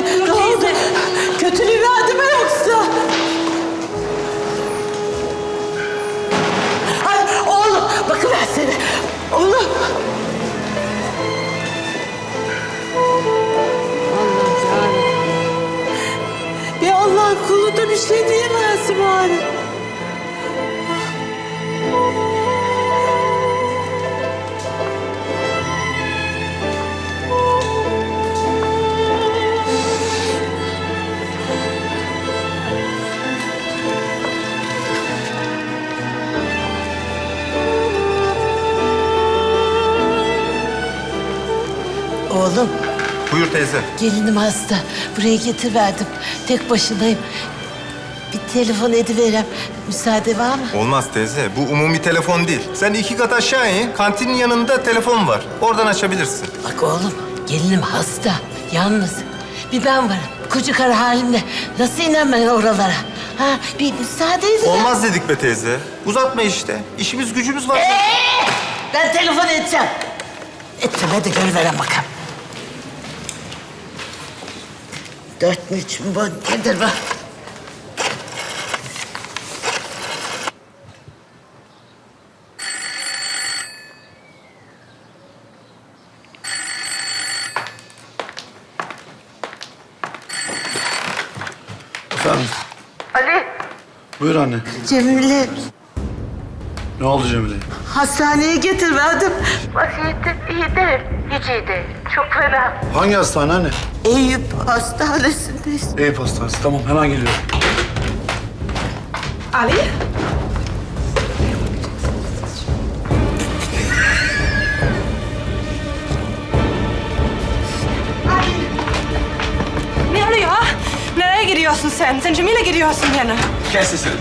mi? Ne oldu? Kötülüğü verdi mi yoksa? Ay oğlum bakıver seni. Oğlum. Allah ya. Bir Allah'ın kulu da bir şey diyemezsin bari. Oğlum Buyur teyze. gelinim hasta. Buraya getirverdim. Tek başınayım. Bir telefon ediverem. Müsaade var mı? Olmaz teyze. Bu umumi telefon değil. Sen iki kat aşağı in. Kantinin yanında telefon var. Oradan açabilirsin. Bak oğlum gelinim hasta. Yalnız. Bir ben varım. Koca karı halimle. Nasıl inem ben oralara? Ha bir müsaade edin. Olmaz dedik be teyze. Uzatma işte. İşimiz gücümüz var. Ben telefon edeceğim. Edeceğim hadi görüveren bakalım. Dört üç mü bu nedir bu? Efendim? Ali. Buyur anne. Cemile Ne oldu Cemile? Hastaneye getirverdim. Vaziyeti iyi değil. Hiç iyi değil. Çok fena. Hangi hastane anne? Eyüp hastanesindeyiz. Eyüp Hastanesi. Tamam hemen geliyorum. Ali? Ne oluyor? Nereye gidiyorsun sen? Sen Cemile gidiyorsun gene. Kes sesini.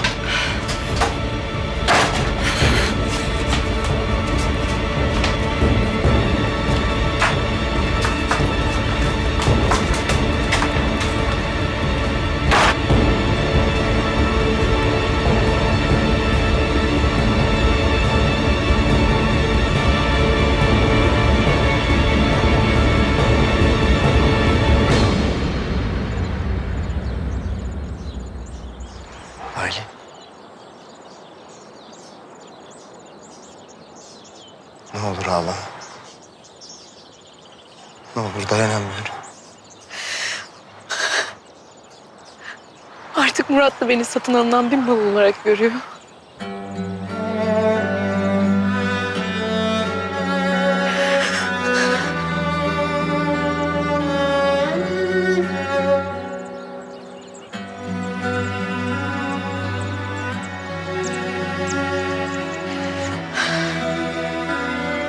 Ne olur ağlama. Ne olur dayanamıyorum. Artık Murat da beni satın alınan bir mal olarak görüyor.